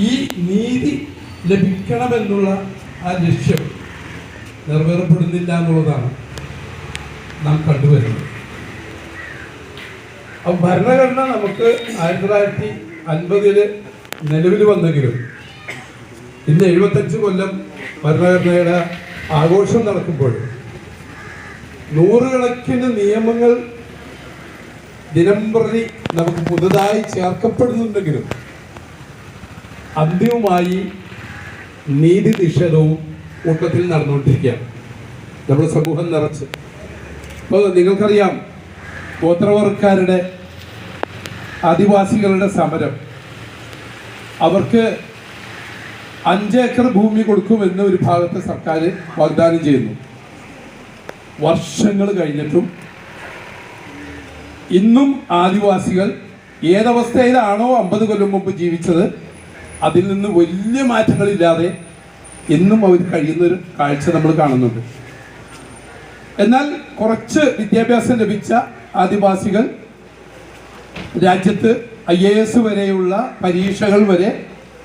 ഈ നീതി ലഭിക്കണമെന്നുള്ള ആ ലക്ഷ്യം നിറവേറപ്പെടുന്നില്ല എന്നുള്ളതാണ് നാം കണ്ടുവരുന്നത്. അപ്പം ഭരണഘടന നമുക്ക് ആയിരത്തി തൊള്ളായിരത്തി അൻപതിൽ നിലവിൽ വന്നെങ്കിലും ഇന്ന് എഴുപത്തഞ്ച് കൊല്ലം ഭരണഘടനയുടെ ആഘോഷം നടക്കുമ്പോൾ നൂറുകണക്കിന് നിയമങ്ങൾ ദിനംപ്രതി നമുക്ക് പുതുതായി ചേർക്കപ്പെടുന്നുണ്ടെങ്കിലും അന്തിമമായി നീതി നിഷേധവും കൂട്ടത്തിൽ നടന്നുകൊണ്ടിരിക്കുകയാണ്. നമ്മുടെ സമൂഹം നിറച്ച്. അപ്പോൾ നിങ്ങൾക്കറിയാം ഗോത്രവർക്കാരുടെ ആദിവാസികളുടെ സമരം. അവർക്ക് അഞ്ചേക്കർ ഭൂമി കൊടുക്കുമെന്ന് ഒരു ഭാഗത്ത് സർക്കാർ വാഗ്ദാനം ചെയ്യുന്നു. വർഷങ്ങൾ കഴിഞ്ഞിട്ടും ഇന്നും ആദിവാസികൾ ഏതവസ്ഥയിലാണോ അമ്പത് കൊല്ലം മുമ്പ് ജീവിച്ചത് അതിൽ നിന്ന് വലിയ മാറ്റങ്ങളില്ലാതെ ഇന്നും അവർ കഴിയുന്ന ഒരു കാഴ്ച നമ്മൾ കാണുന്നുണ്ട്. എന്നാൽ കുറച്ച് വിദ്യാഭ്യാസം ലഭിച്ച ആദിവാസികൾ രാജ്യത്ത് ഐ എ എസ് വരെയുള്ള പരീക്ഷകൾ വരെ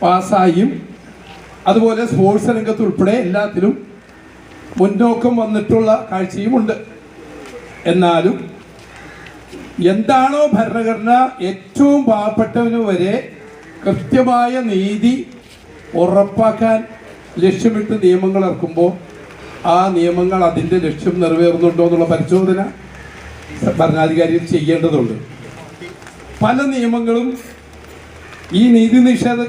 പാസ്സായും അതുപോലെ സ്പോർട്സ് രംഗത്തുൾപ്പെടെ എല്ലാത്തിലും മുന്നോക്കം വന്നിട്ടുള്ള കാഴ്ചയുമുണ്ട്. എന്നാലും എന്താണോ ഭരണഘടന ഏറ്റവും പാവപ്പെട്ടവന് വരെ കൃത്യമായ നീതി ഉറപ്പാക്കാൻ ലക്ഷ്യമിട്ട് നിയമങ്ങൾ ഇറക്കുമ്പോൾ ആ നിയമങ്ങൾ അതിന്റെ ലക്ഷ്യം നിറവേറുന്നുണ്ടോ എന്നുള്ള പരിശോധന ഭരണാധികാരികൾ ചെയ്യേണ്ടതുണ്ട്. പല നിയമങ്ങളും ഈ നീതി നിഷേധ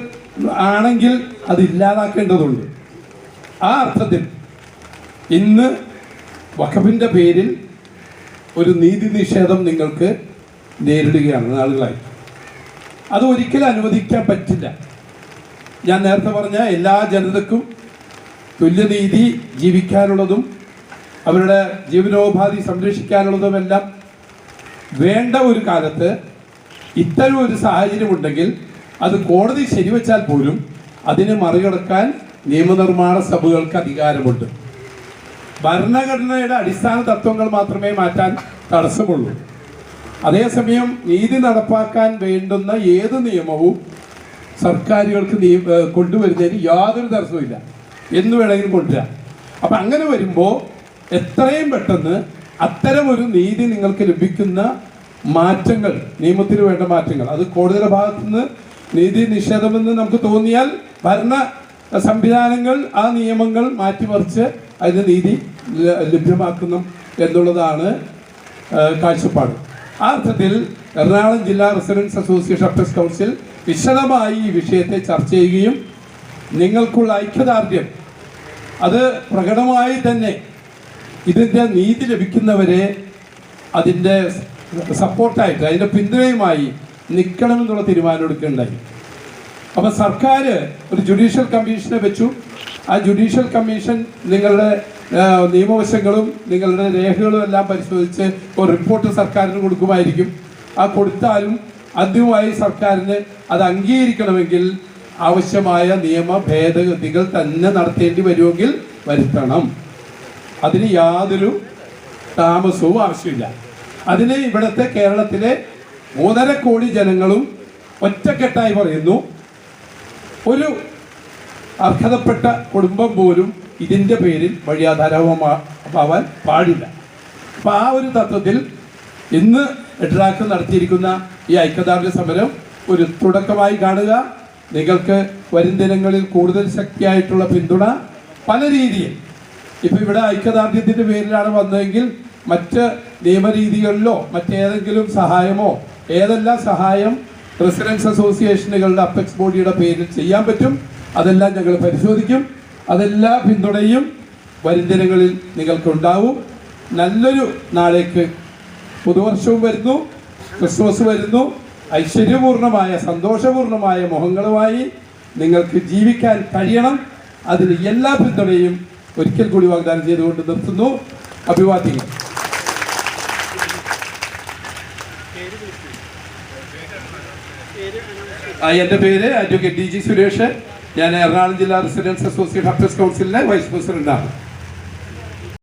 ആണെങ്കിൽ അത് ഇല്ലാതാക്കേണ്ടതുണ്ട്. ആ അർത്ഥത്തിൽ ഇന്ന് വഖഫിന്റെ പേരിൽ ഒരു നീതി നിഷേധം നിങ്ങൾക്ക് നേരിടുകയാണ് നാളുകളായി. അത് ഒരിക്കലും അനുവദിക്കാൻ പറ്റില്ല. ഞാൻ നേരത്തെ പറഞ്ഞ എല്ലാ ജനതക്കും തുല്യനീതി ജീവിക്കാനുള്ളതും അവരുടെ ജീവനോപാധി സംരക്ഷിക്കാനുള്ളതുമെല്ലാം വേണ്ട ഒരു കാലത്ത് ഇത്തരം ഒരു സാഹചര്യം ഉണ്ടെങ്കിൽ അത് കോടതി ശരിവെച്ചാൽ പോലും അതിനെ മറികടക്കാൻ നിയമനിർമ്മാണ സഭകൾക്ക് അധികാരമുണ്ട്. ഭരണഘടനയുടെ അടിസ്ഥാന തത്വങ്ങൾ മാത്രമേ മാറ്റാൻ തടസ്സമുള്ളൂ. അതേസമയം നീതി നടപ്പാക്കാൻ വേണ്ടുന്ന ഏത് നിയമവും സർക്കാരുകൾക്ക് നിയ- കൊണ്ടുവരുന്നതിന് യാതൊരു തടസ്സവുമില്ല എന്ന് വേണമെങ്കിലും കൊണ്ടുവരാം. അപ്പം അങ്ങനെ വരുമ്പോൾ എത്രയും പെട്ടെന്ന് അത്തരം ഒരു നീതി നിങ്ങൾക്ക് ലഭിക്കുന്ന മാറ്റങ്ങൾ നിയമത്തിന് വേണ്ട മാറ്റങ്ങൾ. അത് കോടതിയുടെ ഭാഗത്തു നിന്ന് നീതി നിഷേധമെന്ന് നമുക്ക് തോന്നിയാൽ ഭരണ സംവിധാനങ്ങൾ ആ നിയമങ്ങൾ മാറ്റിമറിച്ച് അതിന് നീതി ലഭ്യമാക്കുന്നു എന്നുള്ളതാണ് കാഴ്ചപ്പാട്. ആ അർത്ഥത്തിൽ എറണാകുളം ജില്ലാ റെസിഡൻസ് അസോസിയേഷൻ പ്രസ് കൗൺസിൽ വിശദമായി ഈ വിഷയത്തെ ചർച്ച ചെയ്യുകയും നിങ്ങൾക്കുള്ള ഐക്യദാർഢ്യം അത് പ്രകടമായി തന്നെ ഇതിന്റെ നീതി ലഭിക്കുന്നവരെ അതിന്റെ സപ്പോർട്ടായിട്ട് അതിന്റെ പിന്തുണയുമായി നിൽക്കണമെന്നുള്ള തീരുമാനം എടുക്കുകയുണ്ടായി അപ്പോൾ സർക്കാർ ഒരു ജുഡീഷ്യൽ കമ്മീഷനെ വെച്ചു. ആ ജുഡീഷ്യൽ കമ്മീഷൻ നിങ്ങളുടെ നിയമവശങ്ങളും നിങ്ങളുടെ രേഖകളും എല്ലാം പരിശോധിച്ച് ഒരു റിപ്പോർട്ട് സർക്കാരിന് കൊടുക്കുമായിരിക്കും. ആ കൊടുത്താലും അന്തിമമായി സർക്കാരിന് അത് അംഗീകരിക്കണമെങ്കിൽ ആവശ്യമായ നിയമ ഭേദഗതികൾ തന്നെ നടത്തേണ്ടി വരുമെങ്കിൽ വരുത്തണം. അതിന് യാതൊരു താമസവും ആവശ്യമില്ല. അതിന് ഇവിടുത്തെ കേരളത്തിലെ മൂന്നര കോടി ജനങ്ങളും ഒറ്റക്കെട്ടായി പറയുന്നു. ഒരു അർഹതപ്പെട്ട കുടുംബം പോലും ഇതിന്റെ പേരിൽ വഴിയാധാരവുമാവാൻ പാടില്ല. അപ്പം ആ ഒരു തത്വത്തിൽ ഇന്ന് എട്രാക്ക് നടത്തിയിരിക്കുന്ന ഈ ഐക്യദാർഢ്യ സമരം ഒരു തുടക്കമായി കാണുക. നിങ്ങൾക്ക് വരും ദിനങ്ങളിൽ കൂടുതൽ ശക്തിയായിട്ടുള്ള പിന്തുണ പല രീതിയിൽ. ഇപ്പം ഇവിടെ ഐക്യദാർഢ്യത്തിന്റെ പേരിലാണ് വന്നതെങ്കിൽ മറ്റ് നിയമരീതികളിലോ മറ്റേതെങ്കിലും സഹായമോ ഏതെല്ലാം സഹായം റെസിഡൻസ് അസോസിയേഷനുകളുടെ അപ്പെക്സ് ബോഡിയുടെ പേരിൽ ചെയ്യാൻ പറ്റും. അതെല്ലാം ഞങ്ങൾ പരിശോധിക്കും. അതെല്ലാ പിന്തുണയും വരും ദിനങ്ങളിൽ നിങ്ങൾക്കുണ്ടാവും. നല്ലൊരു നാളേക്ക് പുതുവർഷവും വരുന്നു. ക്രിസ്മസ് വരുന്നു. ഐശ്വര്യപൂർണമായ സന്തോഷപൂർണമായ മുഖങ്ങളുമായി നിങ്ങൾക്ക് ജീവിക്കാൻ കഴിയണം. അതിന് എല്ലാ പിന്തുണയും ഒരിക്കൽ കൂടി വാഗ്ദാനം ചെയ്തുകൊണ്ട് നിർത്തുന്നു. അഭിവാദ്യങ്ങൾ. എന്റെ പേര് അഡ്വക്കേറ്റ് ഡി ജി സുരേഷ്. ഞാൻ എറണാകുളം ജില്ലാ റെസിഡൻസ് അസോസിയേഷൻ അഫയേഴ്സ് കൗൺസിലിലെ വൈസ് പ്രസിഡന്റാണ്